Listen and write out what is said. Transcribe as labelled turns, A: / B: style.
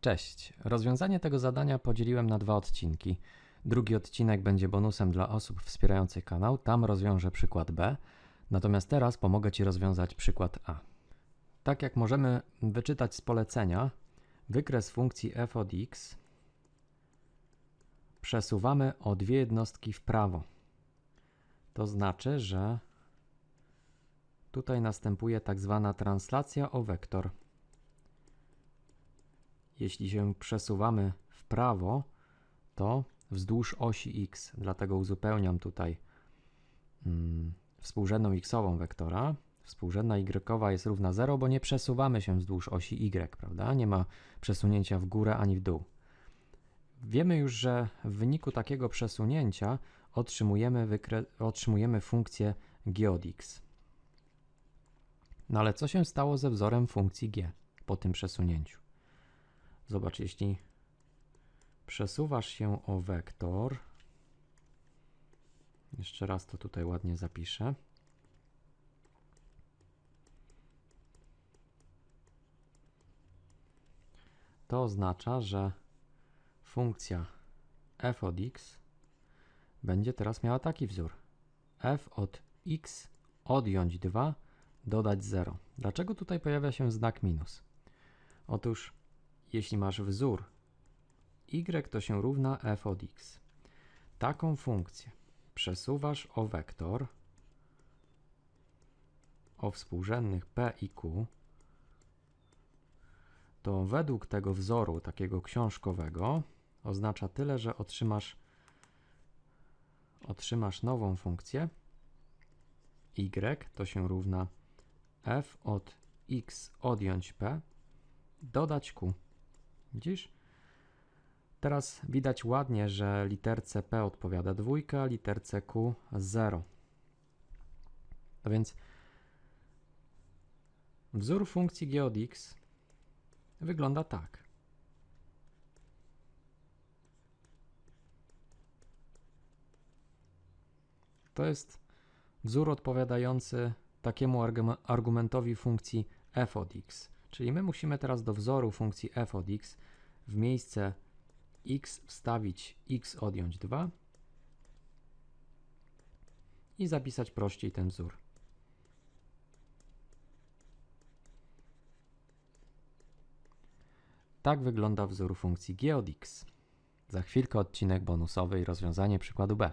A: Cześć. Rozwiązanie tego zadania podzieliłem na dwa odcinki. Drugi odcinek będzie bonusem dla osób wspierających kanał, tam rozwiążę przykład B, natomiast teraz pomogę Ci rozwiązać przykład A. Tak jak możemy wyczytać z polecenia, wykres funkcji f od x przesuwamy o dwie jednostki w prawo. To znaczy, że tutaj następuje tak zwana translacja o wektor. Jeśli się przesuwamy w prawo, to wzdłuż osi x, dlatego uzupełniam tutaj mm, współrzędną xową wektora. Współrzędna y jest równa 0, bo nie przesuwamy się wzdłuż osi y, prawda? Nie ma przesunięcia w górę ani w dół. Wiemy już, że w wyniku takiego przesunięcia otrzymujemy, otrzymujemy funkcję g od x. No ale co się stało ze wzorem funkcji g po tym przesunięciu? Zobacz, jeśli przesuwasz się o wektor, jeszcze raz to tutaj ładnie zapiszę. To oznacza, że funkcja f od x będzie teraz miała taki wzór. f od x odjąć 2 dodać 0. Dlaczego tutaj pojawia się znak minus? Otóż jeśli masz wzór y to się równa f od x. Taką funkcję przesuwasz o wektor o współrzędnych p i q, to według tego wzoru takiego książkowego oznacza tyle, że otrzymasz otrzymasz nową funkcję y to się równa f od x odjąć p dodać q. Widzisz? Teraz widać ładnie, że literce P odpowiada dwójka, literce Q 0. A więc wzór funkcji g od x wygląda tak. To jest wzór odpowiadający takiemu argumentowi funkcji f od x. Czyli my musimy teraz do wzoru funkcji f od x w miejsce x wstawić x odjąć 2 i zapisać prościej ten wzór. Tak wygląda wzór funkcji g od x. Za chwilkę odcinek bonusowy i rozwiązanie przykładu B.